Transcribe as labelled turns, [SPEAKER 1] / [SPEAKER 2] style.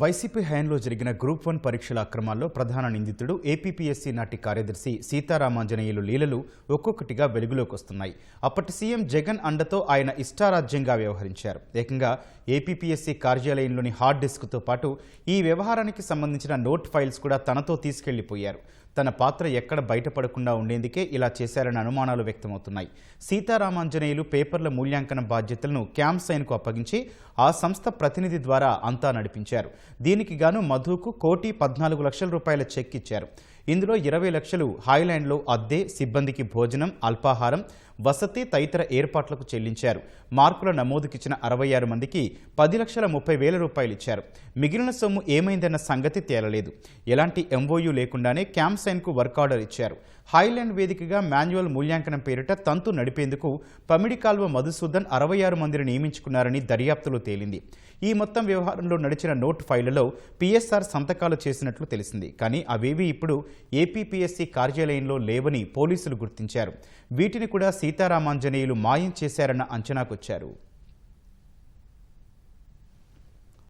[SPEAKER 1] YCP హయాంలో జరిగిన group one పరీక్షల అక్రమాల్లో ప్రధాన నిందితుడు ఏపీపీఎస్సీ నాటి కార్యదర్శి సీతారామాంజనేయులు లీలలు ఒక్కొక్కటిగా వెలుగులోకి వస్తున్నాయి. అప్పటి సీఎం జగన్ అండతో ఆయన ఇష్టారాజ్యంగా వ్యవహరించారు. ఏకంగా ఏపీపీఎస్సీ కార్యాలయంలోని హార్డ్ డిస్క్తో పాటు ఈ వ్యవహారానికి సంబంధించిన నోట్ ఫైల్స్ కూడా తనతో తీసుకెళ్ళిపోయారు. తన పాత్ర ఎక్కడ బయటపడకుండా ఉండేందుకే ఇలా చేశారని అనుమానాలు వ్యక్తమవుతున్నాయి. సీతారామాంజనేయులు పేపర్ల మూల్యాంకన బాధ్యతలను క్యాంప్ సైన్కు అప్పగించి ఆ సంస్థ ప్రతినిధి ద్వారా అంతా నడిపించారు. దీనికి గాను మధుకు కోటి పద్నాలుగు లక్షల రూపాయల చెక్ ఇచ్చారు. ఇందులో ఇరవై లక్షలు హాయ్లాండ్లో అద్దె సిబ్బందికి భోజనం అల్పాహారం వసతి తదితర ఏర్పాట్లకు చెల్లించారు. మార్కుల నమోదుకిచ్చిన అరవై ఆరు మందికి పది లక్షల ముప్పై వేల రూపాయలు ఇచ్చారు. మిగిలిన సొమ్ము ఏమైందన్న సంగతి తేలలేదు. ఎలాంటి ఎంఓయూ లేకుండానే క్యాంప్ సైన్కు వర్క్ ఆర్డర్ ఇచ్చారు. హైలాండ్ వేదికగా మాన్యువల్ మూల్యాంకనం పేరిట తంతు నడిపేందుకు పమిడి కాల్వ మధుసూదన్ అరవై ఆరు మందిని నియమించుకున్నారని దర్యాప్తులో తేలింది. ఈ మొత్తం వ్యవహారంలో నడిచిన నోట్ ఫైళ్ళలో పిఎస్ఆర్ సంతకాలు చేసినట్లు తెలిసింది. కానీ అవేవి ఇప్పుడు ఏపీపీఎస్సీ కార్యాలయంలో లేవని పోలీసులు గుర్తించారు. వీటిని కూడా సీతారామాంజనేయులు మాయం చేశారన్న అంచనాకొచ్చారు.